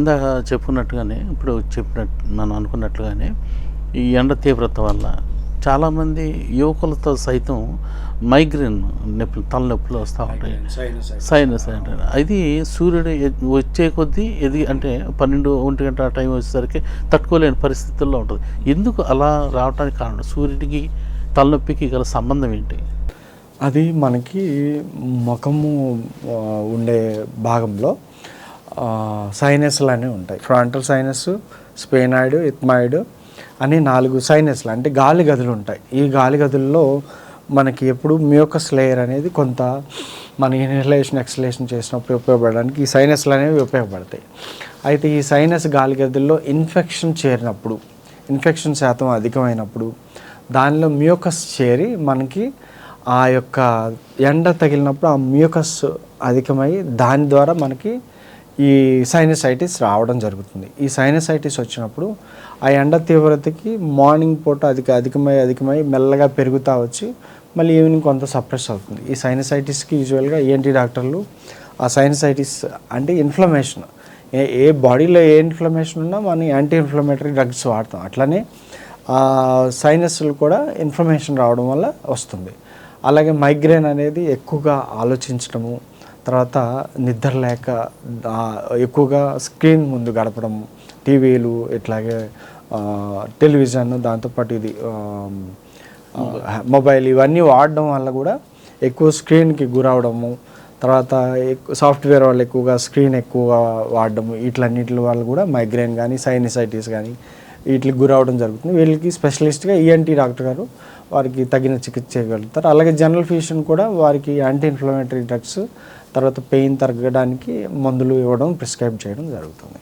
ఇందాక చెప్పుకున్నట్టుగానే ఇప్పుడు చెప్పినట్టు మనం అనుకున్నట్లుగానే ఈ ఎండ తీవ్రత వల్ల చాలామంది యువకులతో సైతం మైగ్రేన్ నొప్పులు తలనొప్పులు వస్తూ ఉంటాయి. సైనస్ అంటారు. అది సూర్యుడు వచ్చే కొద్దీ ఎది అంటే పన్నెండు ఒంటి గంట టైం వచ్చేసరికి తట్టుకోలేని పరిస్థితుల్లో ఉంటుంది. ఎందుకు అలా రావడానికి కారణం? సూర్యుడికి తలనొప్పికి గల సంబంధం ఏంటి? అది మనకి ముఖము ఉండే భాగంలో సైనస్లు అనేవి ఉంటాయి. ఫ్రాంటల్ సైనస్ స్పెయినాయిడ్ ఇత్మాయిడ్ అని నాలుగు సైనస్లు అంటే గాలి గదులు ఉంటాయి. ఈ గాలి గదుల్లో మనకి ఎప్పుడు మ్యూకస్ లేయర్ అనేది కొంత మన ఇన్హలేషన్ ఎక్సలేషన్ చేసినప్పుడు ఉపయోగపడడానికి ఈ సైనస్లు అనేవి ఉపయోగపడతాయి. అయితే ఈ సైనస్ గాలి గదుల్లో ఇన్ఫెక్షన్ చేరినప్పుడు ఇన్ఫెక్షన్ శాతం అధికమైనప్పుడు దానిలో మ్యూకస్ చేరి మనకి ఆ యొక్క ఎండ తగిలినప్పుడు ఆ మ్యూకస్ అధికమై దాని ద్వారా మనకి ఈ సైనసైటిస్ రావడం జరుగుతుంది. ఈ సైనసైటిస్ వచ్చినప్పుడు ఆ ఎండ తీవ్రతకి మార్నింగ్ పూట అధిక అధికమై అధికమై మెల్లగా పెరుగుతూ వచ్చి మళ్ళీ ఈవినింగ్ కొంత సప్రెస్ అవుతుంది. ఈ సైనసైటిస్కి యూజువల్గా ఏంటి డాక్టర్లు ఆ సైనసైటిస్ అంటే ఇన్ఫ్లమేషన్ ఏ ఏ బాడీలో ఏ ఇన్ఫ్లమేషన్ ఉన్నా మనం యాంటీ ఇన్ఫ్లమేటరీ డ్రగ్స్ వాడతాం. అట్లనే సైనస్లు కూడా ఇన్ఫ్లమేషన్ రావడం వల్ల వస్తుంది. అలాగే మైగ్రేన్ అనేది ఎక్కువగా ఆలోచించడము తర్వాత నిద్ర లేక ఎక్కువగా స్క్రీన్ ముందు గడపడం టీవీలు ఇట్లాగే టెలివిజన్ దాంతోపాటు ఇది మొబైల్ ఇవన్నీ వాడడం వల్ల కూడా ఎక్కువ స్క్రీన్కి గురవడము తర్వాత ఎక్కువ సాఫ్ట్వేర్ వాళ్ళు ఎక్కువగా స్క్రీన్ ఎక్కువగా వాడడము వీటిలన్నిటి వల్ల కూడా మైగ్రేన్ కానీ సైనసైటిస్ కానీ వీటికి గురవడం జరుగుతుంది. వీళ్ళకి స్పెషలిస్ట్గా ఈఎన్టీ డాక్టర్ గారు వారికి తగిన చికిత్స చేయగలుగుతారు అలాగే జనరల్ ఫిజిషియన్ కూడా వారికి యాంటీ ఇన్ఫ్లమేటరీ డ్రగ్స్ తర్వాత పెయిన్ తగ్గడానికి మందులు ఇవ్వడం ప్రిస్క్రైబ్ చేయడం జరుగుతుంది.